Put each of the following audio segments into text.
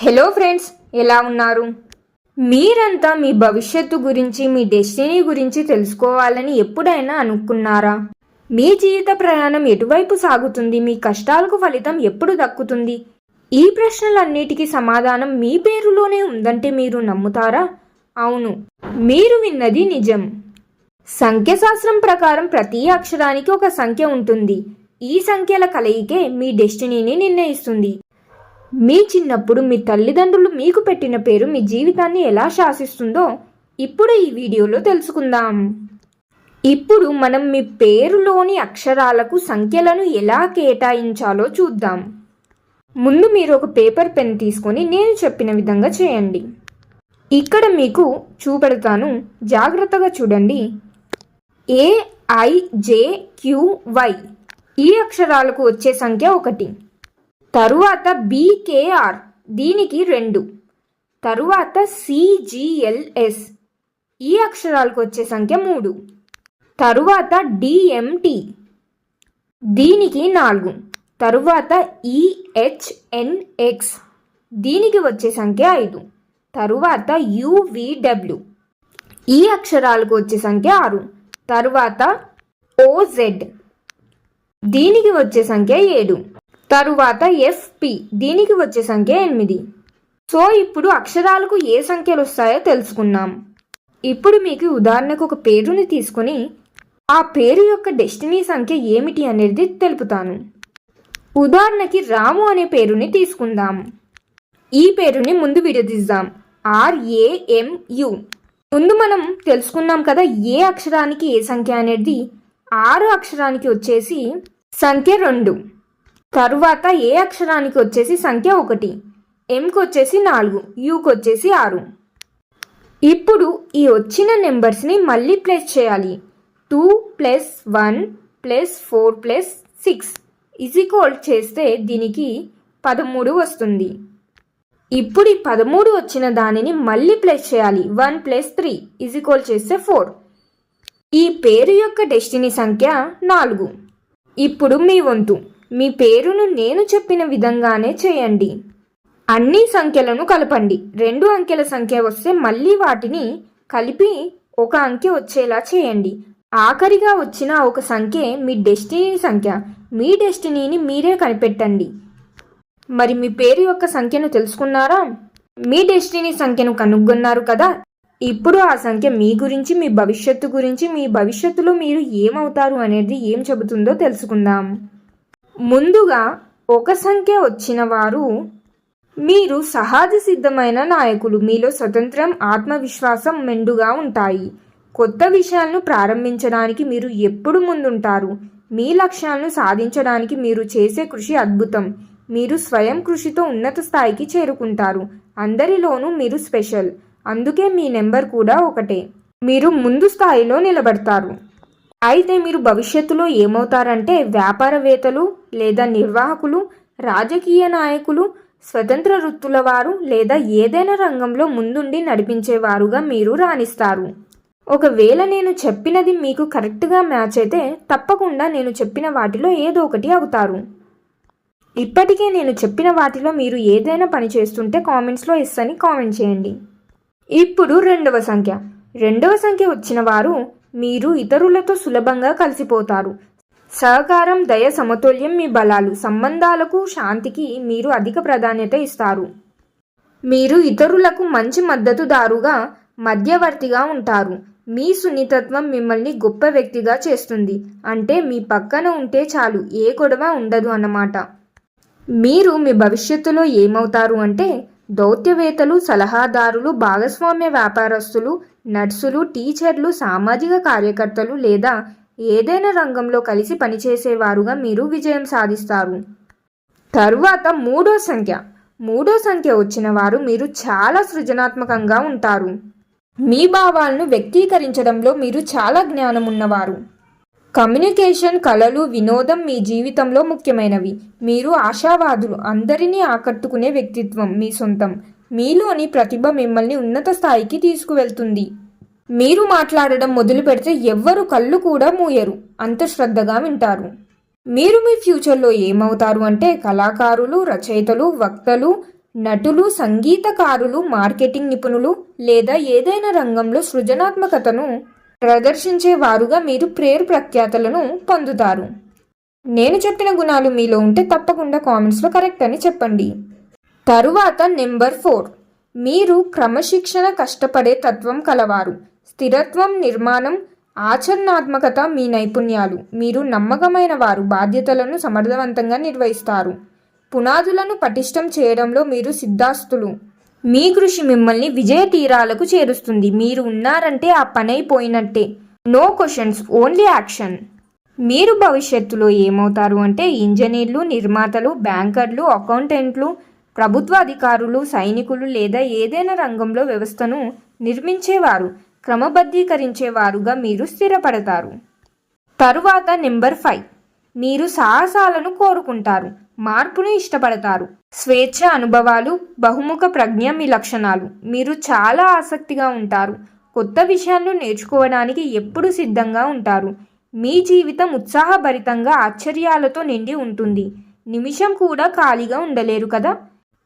Hello friends ఎలా ఉన్నారు? మీరంతా మీ భవిష్యత్తు గురించి మీ డెస్టినీ గురించి తెలుసుకోవాలని ఎప్పుడైనా అనుకున్నారా? మీ జీవిత ప్రయాణం ఎటువైపు సాగుతుంది? మీ కష్టాలకు ఫలితం ఎప్పుడు దక్కుతుంది? ఈ ప్రశ్నలన్నిటికీ సమాధానం మీ పేరులోనే ఉందంటే మీరు నమ్ముతారా? అవును మీరు విన్నది నిజం. సంఖ్యశాస్త్రం ప్రకారం ప్రతి అక్షరానికి ఒక సంఖ్య ఉంటుంది. ఈ సంఖ్యల కలయికే మీ డెస్టినీని నిర్ణయిస్తుంది. మీ చిన్నప్పుడు మీ తల్లిదండ్రులు మీకు పెట్టిన పేరు మీ జీవితాన్ని ఎలా శాసిస్తుందో ఇప్పుడు ఈ వీడియోలో తెలుసుకుందాం. ఇప్పుడు మనం మీ పేరులోని అక్షరాలకు సంఖ్యలను ఎలా కేటాయించాలో చూద్దాం. ముందు మీరు ఒక పేపర్ పెన్ తీసుకొని నేను చెప్పిన విధంగా చేయండి. ఇక్కడ మీకు చూపెడతాను. జాగ్రత్తగా చూడండి. A I J Q Y ఈ అక్షరాలకు వచ్చే సంఖ్య ఒకటి. తరువాత బీకేఆర్ దీనికి రెండు. తరువాత సిజిఎల్ఎస్ ఈ అక్షరాలకు వచ్చే సంఖ్య మూడు. తరువాత డిఎంటి దీనికి నాలుగు. తరువాత ఈహెచ్ఎన్ఎక్స్ దీనికి వచ్చే సంఖ్య ఐదు. తరువాత యువిడబ్ల్యూ ఈ అక్షరాలకు వచ్చే సంఖ్య ఆరు. తరువాత ఓజెడ్ దీనికి వచ్చే సంఖ్య ఏడు. తరువాత ఎఫ్పి దీనికి వచ్చే సంఖ్య ఎనిమిది. సో ఇప్పుడు అక్షరాలకు ఏ సంఖ్యలు వస్తాయో తెలుసుకున్నాం. ఇప్పుడు మీకు ఉదాహరణకు ఒక పేరుని తీసుకొని ఆ పేరు యొక్క డెస్టినీ సంఖ్య ఏమిటి అనేది తెలుపుతాను. ఉదాహరణకి రాము అనే పేరుని తీసుకుందాం. ఈ పేరుని ముందు విడదీద్దాం. ఆర్ఏఎంయు ముందు మనం తెలుసుకున్నాం కదా ఏ అక్షరానికి ఏ సంఖ్య అనేది ఆరు అక్షరానికి వచ్చేసి సంఖ్య రెండు. తరువాత ఏ అక్షరానికి వచ్చేసి సంఖ్య ఒకటి? ఎంకి వచ్చేసి నాలుగు యూకి వచ్చేసి ఆరు. ఇప్పుడు ఈ వచ్చిన నెంబర్స్ని మళ్ళీ ప్లేస్ చేయాలి. Two plus one plus four plus six. Equal చేస్తే దీనికి పదమూడు వస్తుంది. ఇప్పుడు ఈ పదమూడు వచ్చిన దానిని మళ్ళీ ప్లస్ చేయాలి. వన్ ప్లస్ త్రీ ఈక్వల్ చేస్తే ఫోర్. ఈ పేరు యొక్క డెస్టినీ సంఖ్య నాలుగు. ఇప్పుడు మీ వంతు. మీ పేరును నేను చెప్పిన విధంగానే చేయండి. అన్ని సంఖ్యలను కలపండి. రెండు అంకెల సంఖ్య వస్తే మళ్ళీ వాటిని కలిపి ఒక అంకె వచ్చేలా చేయండి. ఆఖరిగా వచ్చిన ఒక సంఖ్య మీ డెస్టినీ సంఖ్య. మీ డెస్టినీని మీరే కనిపెట్టండి. మరి మీ పేరు యొక్క సంఖ్యను తెలుసుకున్నారా? మీ డెస్టినీ సంఖ్యను కనుగొన్నారు కదా. ఇప్పుడు ఆ సంఖ్య మీ గురించి మీ భవిష్యత్తు గురించి మీ భవిష్యత్తులో మీరు ఏమవుతారు అనేది ఏం చెబుతుందో తెలుసుకుందాం. ముందుగా ఒక సంఖ్య వచ్చిన వారు మీరు సహజ సిద్ధమైన నాయకులు. మీలో స్వతంత్రం ఆత్మవిశ్వాసం మెండుగా ఉంటాయి. కొత్త విషయాలను ప్రారంభించడానికి మీరు ఎప్పుడు ముందుంటారు? మీ లక్ష్యాలను సాధించడానికి మీరు చేసే కృషి అద్భుతం. మీరు స్వయం కృషితో ఉన్నత స్థాయికి చేరుకుంటారు. అందరిలోనూ మీరు స్పెషల్. అందుకే మీ నెంబర్ కూడా ఒకటే. మీరు ముందు స్థాయిలో నిలబడతారు. అయితే మీరు భవిష్యత్తులో ఏమవుతారంటే వ్యాపారవేత్తలు లేదా నిర్వాహకులు రాజకీయ నాయకులు స్వతంత్ర వృత్తుల వారు లేదా ఏదైనా రంగంలో ముందుండి నడిపించేవారుగా మీరు రాణిస్తారు. ఒకవేళ నేను చెప్పినది మీకు కరెక్ట్గా మ్యాచ్ అయితే తప్పకుండా నేను చెప్పిన వాటిలో ఏదో ఒకటి అవుతారు. ఇప్పటికే నేను చెప్పిన వాటిలో మీరు ఏదైనా పని చేస్తుంటే కామెంట్స్లో ఎస్ అని కామెంట్ చేయండి. ఇప్పుడు రెండవ సంఖ్య. రెండవ సంఖ్య వచ్చిన వారు మీరు ఇతరులతో సులభంగా కలిసిపోతారు. సహకారం దయ సమతుల్యం మీ బలాలు. సంబంధాలకు శాంతికి మీరు అధిక ప్రాధాన్యత ఇస్తారు. మీరు ఇతరులకు మంచి మద్దతుదారుగా మధ్యవర్తిగా ఉంటారు. మీ సున్నితత్వం మిమ్మల్ని గొప్ప వ్యక్తిగా చేస్తుంది. అంటే మీ పక్కన ఉంటే చాలు ఏ గొడవ ఉండదు అన్నమాట. మీరు మీ భవిష్యత్తులో ఏమవుతారు అంటే దౌత్యవేత్తలు సలహాదారులు భాగస్వామ్య వ్యాపారస్తులు నర్సులు టీచర్లు సామాజిక కార్యకర్తలు లేదా ఏదైనా రంగంలో కలిసి పనిచేసేవారుగా మీరు విజయం సాధిస్తారు. తరువాత మూడో సంఖ్య. మూడో సంఖ్య వచ్చిన వారు మీరు చాలా సృజనాత్మకంగా ఉంటారు. మీ భావాలను వ్యక్తీకరించడంలో మీరు చాలా జ్ఞానం ఉన్నవారు కమ్యూనికేషన్ కళలు వినోదం మీ జీవితంలో ముఖ్యమైనవి. మీరు ఆశావాదులు అందరినీ ఆకట్టుకునే వ్యక్తిత్వం మీ సొంతం. మీలోని ప్రతిభ మిమ్మల్ని ఉన్నత స్థాయికి తీసుకువెళ్తుంది. మీరు మాట్లాడడం మొదలు పెడితే ఎవ్వరు కళ్ళు కూడా మూయరు. అంత శ్రద్ధగా వింటారు. మీరు మీ ఫ్యూచర్లో ఏమవుతారు అంటే కళాకారులు రచయితలు వక్తలు నటులు సంగీతకారులు మార్కెటింగ్ నిపుణులు లేదా ఏదైనా రంగంలో సృజనాత్మకతను ప్రదర్శించే వారుగా మీరు ప్రేరు ప్రఖ్యాతలను పొందుతారు. నేను చెప్పిన గుణాలు మీలో ఉంటే తప్పకుండా కామెంట్స్లో కరెక్ట్ అని చెప్పండి. తరువాత నెంబర్ ఫోర్. మీరు క్రమశిక్షణ కష్టపడే తత్వం కలవారు. స్థిరత్వం నిర్మాణం ఆచరణాత్మకత మీ నైపుణ్యాలు. మీరు నమ్మకమైన వారు. బాధ్యతలను సమర్థవంతంగా నిర్వహిస్తారు. పునాదులను పటిష్టం చేయడంలో మీరు సిద్ధాస్తులు. మీ కృషి మిమ్మల్ని విజయ తీరాలకు చేరుస్తుంది. మీరు ఉన్నారంటే ఆ పని అయిపోయినట్టే. No questions only action. మీరు భవిష్యత్తులో ఏమవుతారు అంటే ఇంజనీర్లు నిర్మాతలు బ్యాంకర్లు అకౌంటెంట్లు ప్రభుత్వ అధికారులు సైనికులు లేదా ఏదైనా రంగంలో వ్యవస్థను నిర్మించేవారు క్రమబద్ధీకరించేవారుగా మీరు స్థిరపడతారు. తరువాత నెంబర్ ఫైవ్. మీరు సాహసాలను కోరుకుంటారు మార్పును ఇష్టపడతారు. స్వేచ్ఛ అనుభవాలు బహుముఖ ప్రజ్ఞ మీ లక్షణాలు. మీరు చాలా ఆసక్తిగా ఉంటారు. కొత్త విషయాలను నేర్చుకోవడానికి ఎప్పుడు సిద్ధంగా ఉంటారు. మీ జీవితం ఉత్సాహభరితంగా ఆశ్చర్యాలతో నిండి ఉంటుంది. నిమిషం కూడా ఖాళీగా ఉండలేరు కదా?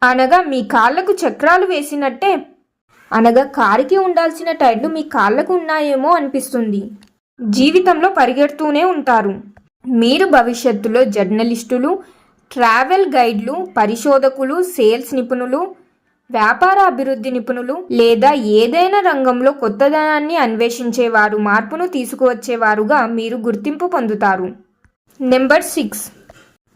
అనగా మీ కాళ్ళకు చక్రాలు వేసినట్టే. అనగా కారుకి ఉండాల్సిన టైర్లు మీ కాళ్ళకు ఉన్నాయేమో అనిపిస్తుంది. జీవితంలో పరిగెడుతూనే ఉంటారు. మీరు భవిష్యత్తులో జర్నలిస్టులు ట్రావెల్ గైడ్లు పరిశోధకులు సేల్స్ నిపుణులు వ్యాపార అభివృద్ధి నిపుణులు లేదా ఏదైనా రంగంలో కొత్తదనాన్ని అన్వేషించేవారు మార్పును తీసుకువచ్చేవారుగా మీరు గుర్తింపు పొందుతారు. Number six.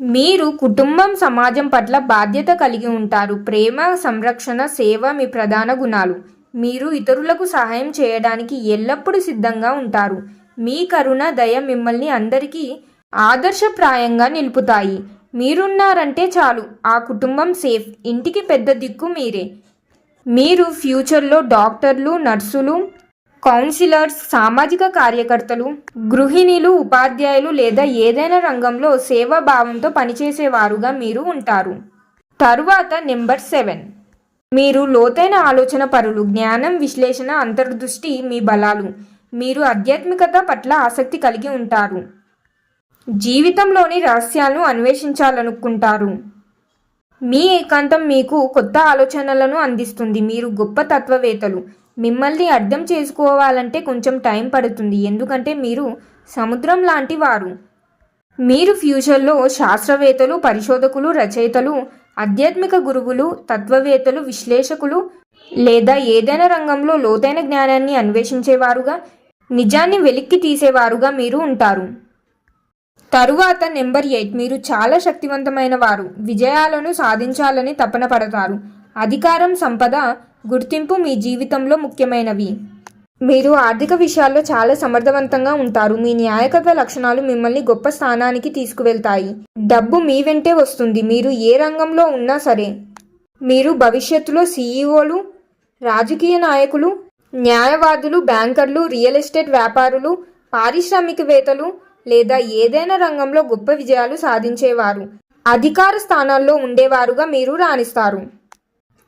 మీరు కుటుంబం సమాజం పట్ల బాధ్యత కలిగి ఉంటారు. ప్రేమ సంరక్షణ సేవ మీ ప్రధాన గుణాలు. మీరు ఇతరులకు సహాయం చేయడానికి ఎల్లప్పుడూ సిద్ధంగా ఉంటారు. మీ కరుణ దయ మిమ్మల్ని అందరికీ ఆదర్శప్రాయంగా నిలుపుతాయి. మీరున్నారంటే చాలు. ఆ కుటుంబం సేఫ్. ఇంటికి పెద్ద దిక్కు మీరే. మీరు ఫ్యూచర్లో డాక్టర్లు నర్సులు కౌన్సిలర్స్ సామాజిక కార్యకర్తలు గృహిణులు ఉపాధ్యాయులు లేదా ఏదైనా రంగంలో సేవాభావంతో పనిచేసేవారుగా మీరు ఉంటారు. తరువాత నెంబర్ సెవెన్. మీరు లోతైన ఆలోచన పరులు జ్ఞానం విశ్లేషణ అంతర్దృష్టి మీ బలాలు. మీరు ఆధ్యాత్మికత పట్ల ఆసక్తి కలిగి ఉంటారు. జీవితంలోని రహస్యాలను అన్వేషించాలనుకుంటారు. మీ ఏకాంతం మీకు కొత్త ఆలోచనలను అందిస్తుంది. మీరు గొప్ప తత్వవేత్తలు. మిమ్మల్ని అర్థం చేసుకోవాలంటే కొంచెం టైం పడుతుంది. ఎందుకంటే మీరు సముద్రం లాంటి వారు. మీరు ఫ్యూచర్లో శాస్త్రవేత్తలు పరిశోధకులు రచయితలు ఆధ్యాత్మిక గురువులు తత్వవేత్తలు విశ్లేషకులు లేదా ఏదైనా రంగంలో లోతైన జ్ఞానాన్ని అన్వేషించేవారుగా నిజాన్ని వెలిక్కి తీసేవారుగా మీరు ఉంటారు. తరువాత నెంబర్ ఎయిట్ మీరు చాలా శక్తివంతమైన వారు. విజయాలను సాధించాలని తపన పడతారు. అధికారం సంపద గుర్తింపు మీ జీవితంలో ముఖ్యమైనవి. మీరు ఆర్థిక విషయాల్లో చాలా సమర్థవంతంగా ఉంటారు. మీ న్యాయకత్వ లక్షణాలు మిమ్మల్ని గొప్ప స్థానానికి తీసుకువెళ్తాయి. డబ్బు మీ వెంటే వస్తుంది. మీరు ఏ రంగంలో ఉన్నా సరే. మీరు భవిష్యత్తులో సీఈఓలు రాజకీయ నాయకులు న్యాయవాదులు బ్యాంకర్లు రియల్ ఎస్టేట్ వ్యాపారులు పారిశ్రామికవేత్తలు లేదా ఏదైనా రంగంలో గొప్ప విజయాలు సాధించేవారు. అధికార స్థానాల్లో ఉండేవారుగా మీరు రాణిస్తారు.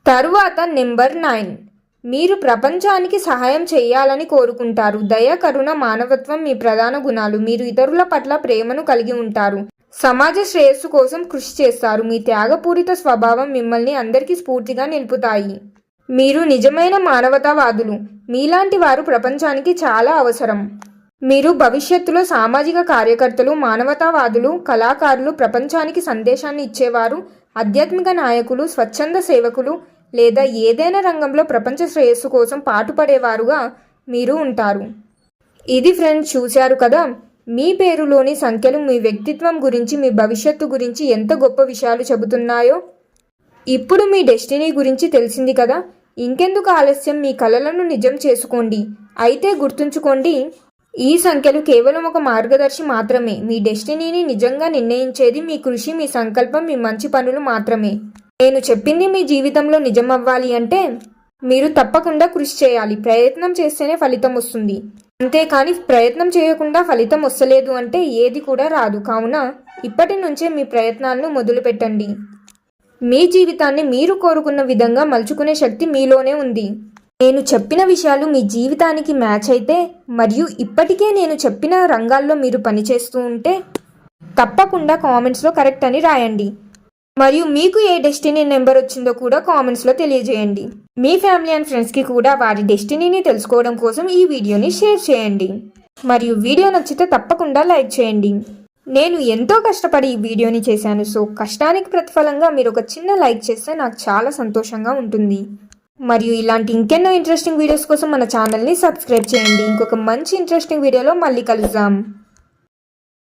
తరువాత నెంబర్ నైన్. మీరు ప్రపంచానికి సహాయం చేయాలని కోరుకుంటారు. దయ కరుణ మానవత్వం మీ ప్రధాన గుణాలు. మీరు ఇతరుల పట్ల ప్రేమను కలిగి ఉంటారు. సమాజ శ్రేయస్సు కోసం కృషి చేస్తారు. మీ త్యాగపూరిత స్వభావం మిమ్మల్ని అందరికీ స్ఫూర్తిగా నిలుపుతాయి. మీరు నిజమైన మానవతావాదులు. మీలాంటి వారు ప్రపంచానికి చాలా అవసరం. మీరు భవిష్యత్తులో సామాజిక కార్యకర్తలు మానవతావాదులు కళాకారులు ప్రపంచానికి సందేశాన్ని ఇచ్చేవారు ఆధ్యాత్మిక నాయకులు స్వచ్ఛంద సేవకులు లేదా ఏదైనా రంగంలో ప్రపంచ శ్రేయస్సు కోసం పాటుపడేవారుగా మీరు ఉంటారు. ఇది ఫ్రెండ్స్ చూశారు కదా? మీ పేరులోని సంఖ్యలు మీ వ్యక్తిత్వం గురించి మీ భవిష్యత్తు గురించి ఎంత గొప్ప విషయాలు చెబుతున్నాయో ఇప్పుడు మీ డెస్టినీ గురించి తెలిసింది కదా? ఇంకెందుకు ఆలస్యం? మీ కలలను నిజం చేసుకోండి. అయితే గుర్తుంచుకోండి ఈ సంఖ్యలు కేవలం ఒక మార్గదర్శి మాత్రమే. మీ డెస్టినీని నిజంగా నిర్ణయించేది మీ కృషి మీ సంకల్పం మీ మంచి పనులు మాత్రమే. నేను చెప్పింది మీ జీవితంలో నిజం అవ్వాలి అంటే మీరు తప్పకుండా కృషి చేయాలి. ప్రయత్నం చేస్తేనే ఫలితం వస్తుంది. అంతేకాని ప్రయత్నం చేయకుండా ఫలితం వస్తలేదు అంటే ఏది కూడా రాదు. కావున ఇప్పటి నుంచే మీ ప్రయత్నాలను మొదలుపెట్టండి. మీ జీవితాన్ని మీరు కోరుకున్న విధంగా మలుచుకునే శక్తి మీలోనే ఉంది. నేను చెప్పిన విషయాలు మీ జీవితానికి మ్యాచ్ అయితే మరియు ఇప్పటికే నేను చెప్పిన రంగాల్లో మీరు పనిచేస్తూ ఉంటే తప్పకుండా కామెంట్స్లో కరెక్ట్ అని రాయండి. మరియు మీకు ఏ డెస్టినీ నెంబర్ వచ్చిందో కూడా కామెంట్స్లో తెలియజేయండి. మీ ఫ్యామిలీ అండ్ ఫ్రెండ్స్కి కూడా వారి డెస్టినీని తెలుసుకోవడం కోసం ఈ వీడియోని షేర్ చేయండి. మరియు వీడియో నచ్చితే తప్పకుండా లైక్ చేయండి. నేను ఎంతో కష్టపడి ఈ వీడియోని చేశాను సో కష్టానికి ప్రతిఫలంగా మీరు ఒక చిన్న లైక్ చేస్తే నాకు చాలా సంతోషంగా ఉంటుంది. మరియు ఇలాంటి ఇంకెన్నో ఇంట్రెస్టింగ్ వీడియోస్ కోసం మన ఛానల్ని సబ్స్క్రైబ్ చేయండి. ఇంకొక మంచి ఇంట్రెస్టింగ్ వీడియోలో మళ్ళీ కలుద్దాం.